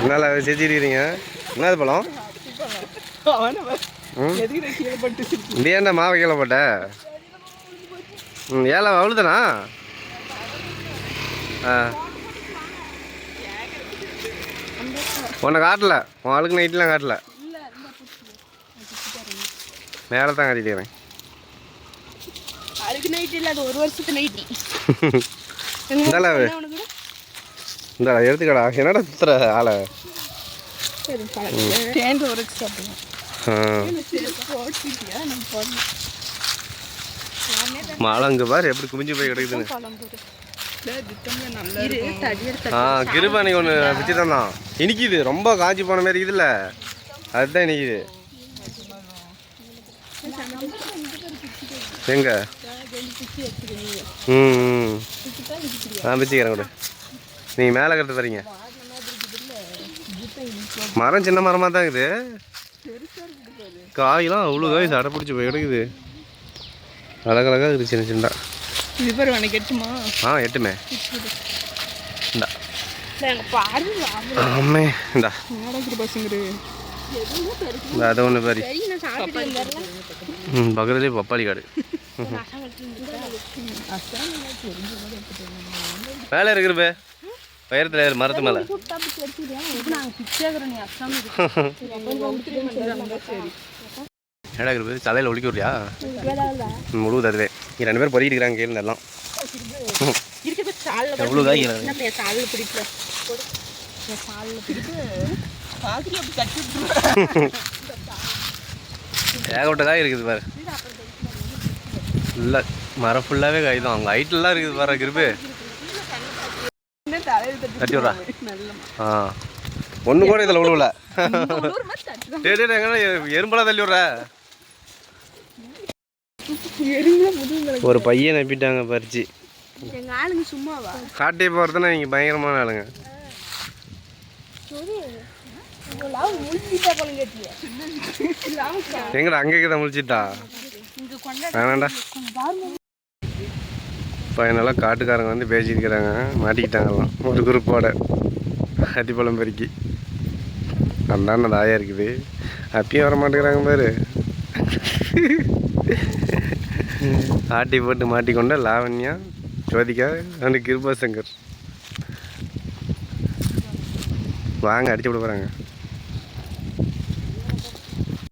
என்னால் செஞ்சிருக்கிறீங்க. என்னது பழம்? ஏன்டா மாவை கீழே போட்ட? ம் ஏழை அவ்வளோதானா ஆ. உன்னை காட்டல. உன் ஆளுக்கு நைட்லாம் காட்டல. மேலே தான் காட்டிட்டு அதுக்கு நைட் இல்ல அது ஒரு வருஷத்து நைட்டி. இந்த எடுத்துக்கடா. என்னடா சுத்துற ஆளை? மழை இங்கே பாரு எப்படி குமிஞ்சு போய் கிடக்குதுன்னு. இரு தடி எடுத்து ஆ கிருபானி ஒன்று வச்சு தான். இனிக்குது ரொம்ப காஞ்சி போன மாதிரி இருக்குதுல்ல. அதுதான் இனிக்குது. எங்க? ம் ம். ஆ பிச்சுக்கிறேன் கூட. நீங்கள் மேலே கருத்து வரீங்க மரம் சின்ன மரமாக தான் இருக்குது. காயெல்லாம் அவ்வளோ காய் சடை பிடிச்சி போய் கிடக்குது. அழகழகாக இருக்குது சின்ன சின்ன இது பேர் உனக்கு எட்டுமா? ஆ எட்டுமே. இந்தா. ஆமே இந்தா. அதை ஒன்று பாரு. ம் பக்கத்துலேயே பப்பாளி காடு. மேலே இருக்கிறப்ப உயரத்தில் ஏறு மரத்து மேலே. ஏடா இருக்கிறது தலையில் ஒழிக்க விட்றியா முழுவது அதுவே. இங்க ரெண்டு பேரும் பொறிக்கிட்டு இருக்கிறாங்க கேள்வி எல்லாம். இருக்கிற சாலில் எவ்வளோ காய் நம்ம என் சாலில் பிடிக்கல. என் சாலில் பிடிப்பு பாக்கி அப்படி கட்டி ஏகப்பட்ட காய் இருக்குது பாரு. இல்லை மரம் ஃபுல்லாகவே காய் தான் அங்கே ஹைட்லாம் இருக்குது பாரு கிருப்பு தட்டி ஆ. ஒன்று கூட இதில் விழுவல எறும்பெல்லாம் தள்ளி விட்ற ஒரு பையன் நப்பிட்டாங்க பறிச்சு. காட்டே போகிறதுனா இங்கே பயங்கரமான ஆளுங்க. எங்கடா அங்கே தான் முழிச்சிட்டா? வேணாண்டா. ஃபைனலாக காட்டுக்காரங்க வந்து பேசியிருக்கிறாங்க. மாட்டிக்கிட்டாங்கலாம் ஒரு குரூப்போட. அத்திப்பழம் பெருக்கி. அந்தாண்ட தாயா இருக்குது. அப்பயும் வர மாட்டேங்கிறாங்க பாரு. ஆட்டி போட்டு மாட்டிக்கொண்ட லாவண்யா ஜோதிகா அண்ட் கிருபாசங்கர். வாங்க அடிச்சு விட போகிறாங்க